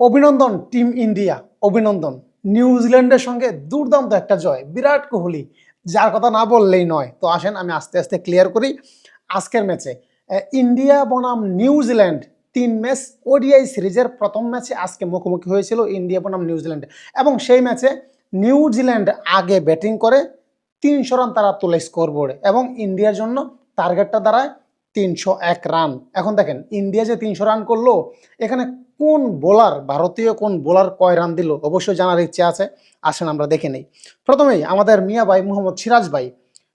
অভিনন্দন, team India, অভিনন্দন। নিউজিল্যান্ডের সঙ্গে দুর্দান্ত একটা জয়, বিরাট কোহলি, যার কথা না বললেই নয়। তো আসেন, আমি আস্তে আস্তে ক্লিয়ার করি আজকের ম্যাচে। ইন্ডিয়া বনাম নিউজিল্যান্ড তিন ম্যাচ ওডিআই সিরিজের প্রথম ম্যাচে আজকে মুখোমুখি হয়েছিল ইন্ডিয়া বনাম নিউজিল্যান্ড এবং সেই ম্যাচে নিউজিল্যান্ড আগে ব্যাটিং করে, তিনশো রান তারা তোলে স্কোর বোর্ডে এবং ইন্ডিয়ার জন্য টার্গেটটা দাঁড়ায় তিনশো এক রান। এখন দেখেন ইন্ডিয়া যে তিনশো রান করল এখানে কোন বোলার ভারতীয় কোন বোলার কয় রান দিল অবশ্যই জানার ইচ্ছে আছে। আসেন আমরা দেখে নেই। প্রথমেই আমাদের মিয়া ভাই মোহাম্মদ সিরাজ ভাই।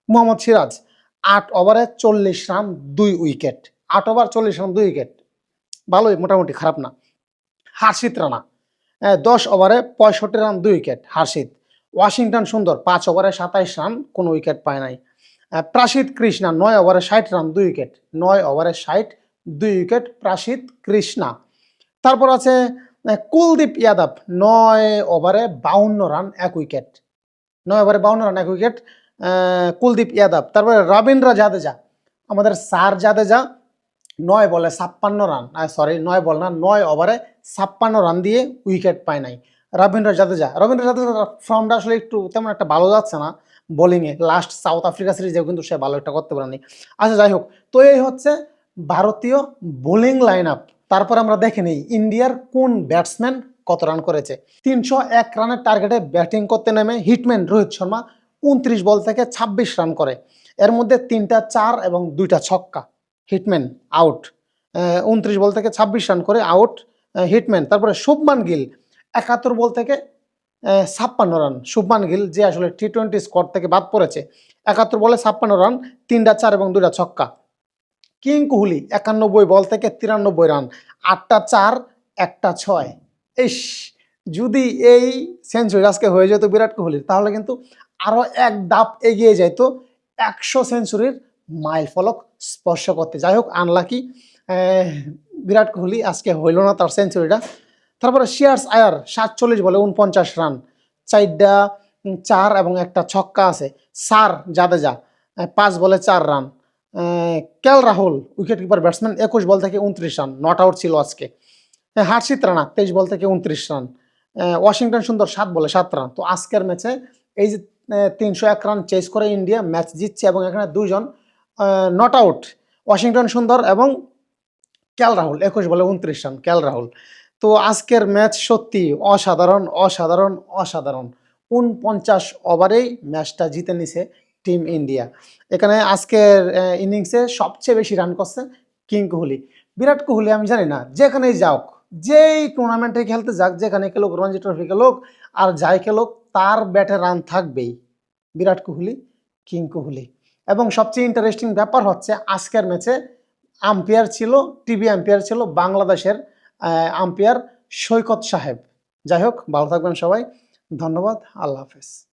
মোহাম্মদ সিরাজ আট ওভারে চল্লিশ রান দুই উইকেট। আট ওভার চল্লিশ রান দুই উইকেট। ভালোই মোটামুটি খারাপ না। হার্ষিত রানা। হ্যাঁ, দশ ওভারে পঁয়ষট্টি রান দুই উইকেট। হার্ষিত। ওয়াশিংটন সুন্দর পাঁচ ওভারে সাতাইশ রান কোনো উইকেট পায় নাই। প্রাসিদ কৃষ্ণা, নয় ওভারে ষাট রান, দুই উইকেট। নয় ওভারে ষাট, দুই উইকেট প্রাসিদ কৃষ্ণা। তারপর আছে কুলদীপ ইয়াদব নয় ওভারে বাউন্ন রান, এক উইকেট। নয় ওভারে বাউন্ন রান, এক উইকেট কুলদীপ ইয়াদব তারপরে রবীন্দ্র জাদেজা, আমাদের সার জাদেজা, নয় বলে ছাপ্পান্ন রান সরি নয় বল না, নয় ওভারে ছাপ্পান্ন রান দিয়ে উইকেট পায় নাই। রবীন্দ্র জাদেজা রবীন্দ্র জাদেজা ফর্মটা আসলে একটু তেমন একটা ভালো যাচ্ছে না। বোলিংয়ে লাস্ট সাউথ আফ্রিকা সিরিজেও কিন্তু সে ভালো একটা করতে পারেনি। আচ্ছা যাই হোক, তো এই হচ্ছে ভারতীয় বোলিং লাইন আপ তারপর আমরা দেখে নিই ইন্ডিয়ার কোন ব্যাটসম্যান কত রান করেছে। তিনশো এক রানের টার্গেটে ব্যাটিং করতে নেমে হিটম্যান রোহিত শর্মা উনত্রিশ বল থেকে ছাব্বিশ রান করে। এর মধ্যে তিনটা চার এবং দুইটা ছক্কা। হিটম্যান আউট উনত্রিশ বল থেকে ছাব্বিশ রান করে আউট হিটম্যান তারপরে শুভমান গিল একাত্তর বল থেকে ছাপ্পান্ন রান। শুভমান গিল যে আসলে টি টোয়েন্টি স্কোর থেকে বাদ পড়েছে, একাত্তর বলে ছাপ্পান্ন রান, তিনটা চার এবং দুইটা ছক্কা। কিং কোহলি একানব্বই বল থেকে তিরানব্বই রান, আটটা চার, একটা ছয়। ইস, যদি এই সেঞ্চুরি আজকে হয়ে যেত বিরাট কোহলির, তাহলে কিন্তু আরও এক ধাপ এগিয়ে যেত একশো সেঞ্চুরির মাইল ফলক স্পর্শ করতে। যাই হোক আনলাকি বিরাট কোহলি আজকে হইল না তার সেঞ্চুরিটা তারপরে শিয়ার্স আয়ার, সাতচল্লিশ বলে, উনপঞ্চাশ রান। চারটা চার এবং একটা ছক্কা আছে। সার, জাদেজা পাঁচ বলে চার run. KL Rahul wicket keeper batsman একুশ বল থেকে উনত্রিশ রান। নট আউট ছিল আজকে। হার্ষিত রানা, তেইশ বল থেকে উনত্রিশ রান। ওয়াশিংটন সুন্দর, সাত বলে সাত রান। তো আজকের ম্যাচে এই যে তিনশো এক রান চেস করে ইন্ডিয়া, ম্যাচ জিতছে এবং এখানে দুজন নট আউট ওয়াশিংটন সুন্দর এবং ক্যাল রাহুল, একুশ বলে উনত্রিশ রান ক্যাল রাহুল। তো আজকের ম্যাচ সত্যি অসাধারণ অসাধারণ অসাধারণ। উনপঞ্চাশ ওভারেই ম্যাচটা জিতে নিছে টিম ইন্ডিয়া। এখানে আজকের ইনিংসে সবচেয়ে বেশি রান করছে কিং কোহলি। বিরাট কোহলি আমি জানি না, যেখানেই যাওক যেই টুর্নামেন্টে খেলতে যাক, যেখানে খেলুক, রঞ্জি ট্রফি খেলুক, আর যাই খেলুক, তার ব্যাটে রান থাকবেই বিরাট কোহলি, কিং কোহলি। এবং সবচেয়ে ইন্টারেস্টিং ব্যাপার হচ্ছে, আজকের ম্যাচে আম্পায়ার ছিল টিভি আম্পায়ার ছিল বাংলাদেশের আম্পায়ার সৈকত সাহেব। যাই হোক ভালো থাকবেন সবাই। ধন্যবাদ আল্লাহ হাফেজ।